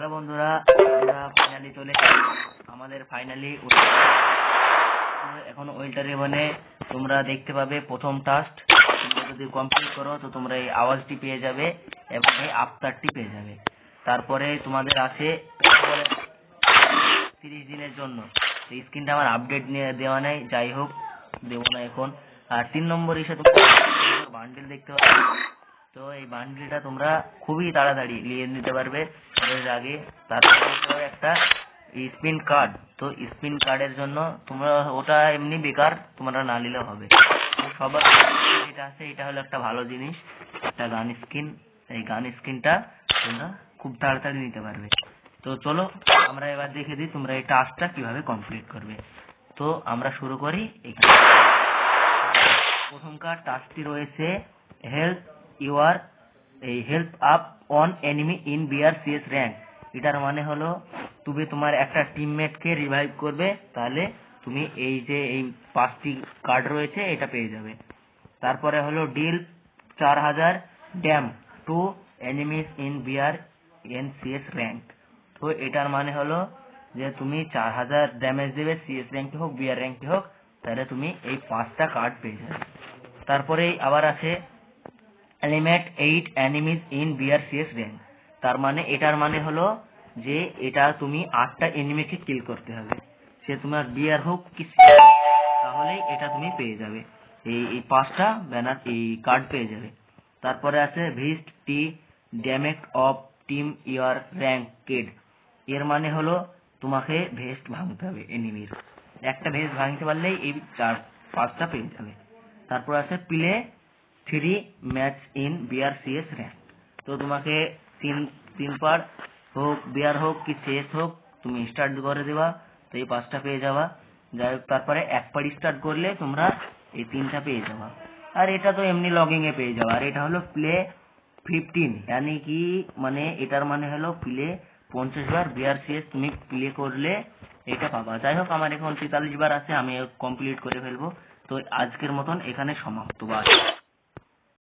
Hello বন্ধুরা, আমরা finally চলে আমাদের ফাইনালি এখন ওয়েল্টার রেবনে তোমরা দেখতে পাবে প্রথম টাস্ক তোমরা যদি কমপ্লিট করো, তো তোমরা এই আওয়াজটি পেয়ে যাবে এবং এই আফতারটি পেয়ে যাবে। তারপরে তোমাদের আছে তিরিশ দিনের জন্য। স্ক্রিনটা আমার আপডেট নিয়ে দেওয়া নেই, যাই হোক, দেবো না এখন। আর তিন নম্বর হিসেবে বান্ডেল দেখতে পাবে। তো এই বান্ডিলটা তোমরা খুবই তাড়াতাড়ি নিয়ে নিতে পারবে। এর আগে তারপরে একটা স্পিন কার্ড। তো স্পিন কার্ডের জন্য তোমরা ওটা এমনি বেকার তোমরা না নিলেও হবে। সবার যেটা আছে, এটা হলো একটা ভালো জিনিস, একটা গান স্কিন। এই গান স্কিনটা তোমরা খুব তাড়াতাড়ি নিতে পারবে। তো চলো, আমরা এবার দেখে দিই তোমরা এই টাস্কটা কীভাবে কমপ্লিট করবে। তো আমরা শুরু করি এখানে। প্রথমকার টাস্কটি রয়েছে হেল্প ইউর এই help up on enemy in BR CS rank এটার মানে হলো, তুমি তোমার একটা টিমমেটকে রিভাইভ করবে, তাহলে তুমি এই যে এই পাঁচটি কার্ড রয়েছে, এটা পেয়ে যাবে। তারপরে হলো ডিল চার হাজার damage to enemies in BR and CS rank তো এটার মানে হলো যে তুমি চার হাজার ড্যামেজ দেবে সিএস র্যাঙ্কে হোক বিআর র্যাঙ্কে হোক, তাহলে তুমি এই পাঁচটা কার্ড পেয়ে যাবে। তারপরে আবার আছে eliminate eight enemies in BR CS rank তার মানে এটার মানে হলো যে এটা তুমি আটটা এনিমিকে কিল করতে হবে। সে তোমার বিআর হোক কি CS, তাহলেই এটা তুমি পেয়ে যাবে। এই এই পাঁচটা ব্যানার এই কার্ড পেয়ে যাবে। তারপরে আছে ভিস্ট টি ড্যামেক অফ টিম ইয়ার র্যাঙ্ক কেড এর মানে হলো তোমাকে ভেস্ট ভাঙতে হবে এনিমির একটা ভেস্ট ভাঙতে পারলেই এই চার পাঁচটা পেয়ে যাবে। তারপর আছে play three match in BR CS rank তো তোমাকে তিন পার হোক বিআর হোক কি সিএস হোক, তুমি স্টার্ট করে দেবা, তো এই পাঁচটা পেয়ে যাবা। যাই হোক, তারপরে এক পার স্টার্ট করলে তোমরা এই তিনটা পেয়ে যাবা। আর এটা তো এমনি লগিং এ পেয়ে যাবা। আর এটা হলো প্লে ফিফটিন यानी কি মানে এটার মানে হলো প্লে পঞ্চাশ বার বিআর সিএস তুমি প্লে করলে এটা পাবা। যাই হোক, আমার এখন তেতাল্লিশ বার আছে, আমি কমপ্লিট করে ফেলব। তো আজকের মতন এখানে সমাপ্ত। বাস